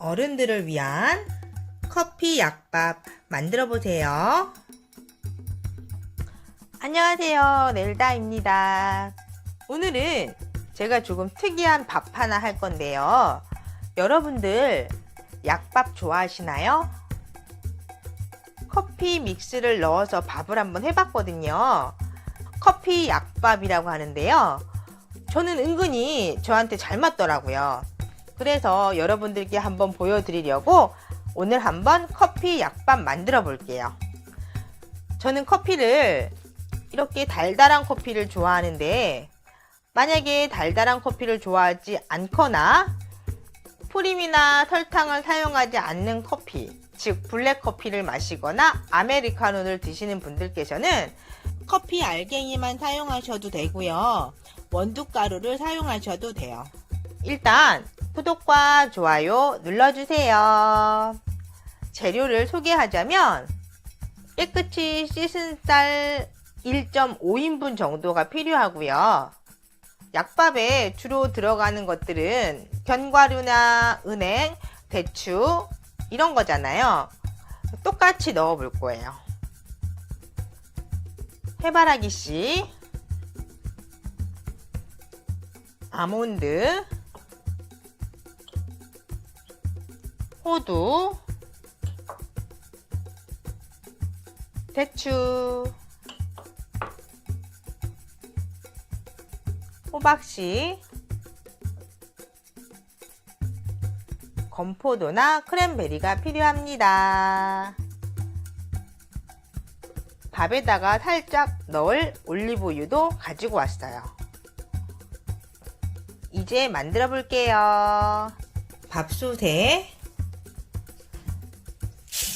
어른들을 위한 커피 약밥 만들어 보세요. 안녕하세요. 넬다입니다. 오늘은 제가 조금 특이한 밥 하나 할 건데요. 여러분들 약밥 좋아하시나요? 커피 믹스를 넣어서 밥을 한번 해봤거든요. 커피 약밥이라고 하는데요. 저는 은근히 저한테 잘 맞더라고요. 그래서 여러분들께 한번 보여드리려고 오늘 한번 커피 약밥 만들어 볼게요. 저는 커피를 이렇게 달달한 커피를 좋아하는데 만약에 달달한 커피를 좋아하지 않거나 프림이나 설탕을 사용하지 않는 커피, 즉 블랙 커피를 마시거나 아메리카노를 드시는 분들께서는 커피 알갱이만 사용하셔도 되고요. 원두가루를 사용하셔도 돼요. 일단 구독과 좋아요 눌러주세요. 재료를 소개하자면 깨끗이 씻은 쌀 1.5인분 정도가 필요하고요. 약밥에 주로 들어가는 것들은 견과류나 은행, 대추 이런 거잖아요. 똑같이 넣어 볼 거예요. 해바라기 씨, 아몬드, 호두, 대추, 호박씨, 건포도나 크랜베리가 필요합니다. 밥에다가 살짝 넣을 올리브유도 가지고 왔어요. 이제 만들어 볼게요. 밥솥에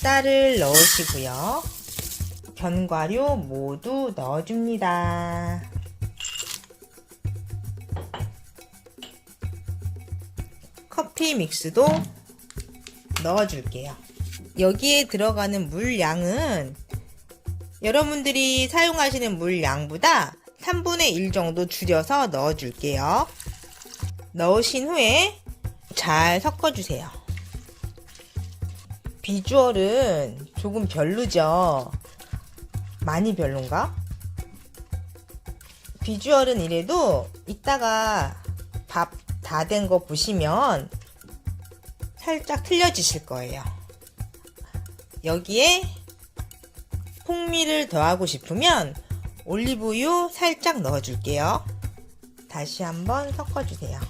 쌀을 넣으시고요. 견과류 모두 넣어줍니다. 커피 믹스도 넣어줄게요. 여기에 들어가는 물 양은 여러분들이 사용하시는 물 양보다 3분의 1 정도 줄여서 넣어줄게요. 넣으신 후에 잘 섞어주세요. 비주얼은 조금 별로죠? 많이 별론가? 비주얼은 이래도 이따가 밥 다 된 거 보시면 살짝 틀려지실 거예요. 여기에 풍미를 더하고 싶으면 올리브유 살짝 넣어줄게요. 다시 한번 섞어주세요.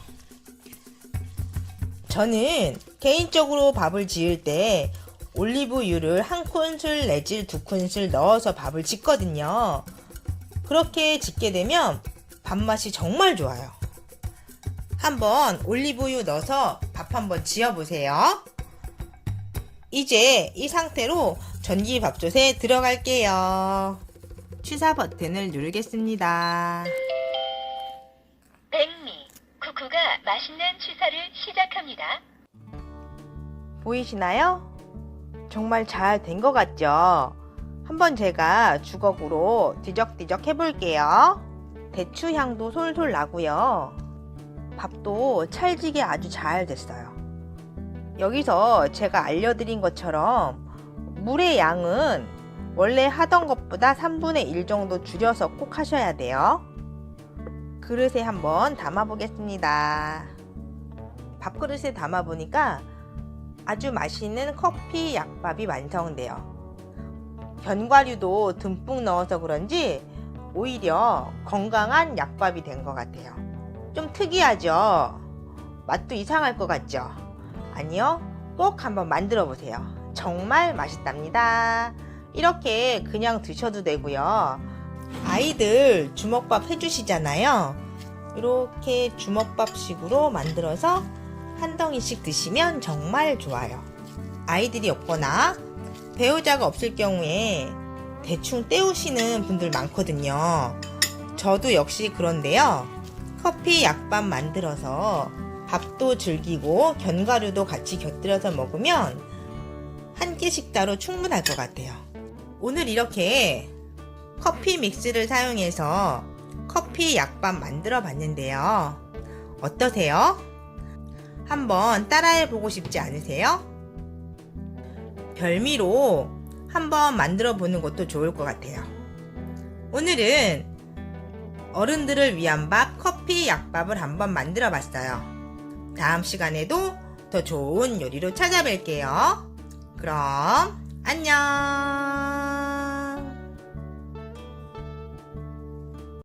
저는 개인적으로 밥을 지을 때 올리브유를 한 큰술 내지 두 큰술 넣어서 밥을 짓거든요. 그렇게 짓게 되면 밥맛이 정말 좋아요. 한번 올리브유 넣어서 밥 한번 지어보세요. 이제 이 상태로 전기밥솥에 들어갈게요. 취사 버튼을 누르겠습니다. 백미, 쿠쿠가 맛있는 취사를 시작합니다. 보이시나요? 정말 잘 된 것 같죠? 한번 제가 주걱으로 뒤적뒤적 해볼게요. 대추 향도 솔솔 나고요. 밥도 찰지게 아주 잘 됐어요. 여기서 제가 알려드린 것처럼 물의 양은 원래 하던 것보다 3분의 1 정도 줄여서 꼭 하셔야 돼요. 그릇에 한번 담아보겠습니다. 밥그릇에 담아보니까 아주 맛있는 커피 약밥이 완성돼요. 견과류도 듬뿍 넣어서 그런지 오히려 건강한 약밥이 된 것 같아요. 좀 특이하죠? 맛도 이상할 것 같죠? 아니요. 꼭 한번 만들어 보세요. 정말 맛있답니다. 이렇게 그냥 드셔도 되고요. 아이들 주먹밥 해주시잖아요. 이렇게 주먹밥식으로 만들어서 한 덩이씩 드시면 정말 좋아요. 아이들이 없거나 배우자가 없을 경우에 대충 때우시는 분들 많거든요. 저도 역시 그런데요. 커피 약밥 만들어서 밥도 즐기고 견과류도 같이 곁들여서 먹으면 한 끼 식사로 충분할 것 같아요. 오늘 이렇게 커피 믹스를 사용해서 커피 약밥 만들어 봤는데요. 어떠세요? 한번 따라해 보고 싶지 않으세요? 별미로 한번 만들어 보는 것도 좋을 것 같아요. 오늘은 어른들을 위한 밥, 커피, 약밥을 한번 만들어 봤어요. 다음 시간에도 더 좋은 요리로 찾아뵐게요. 그럼 안녕.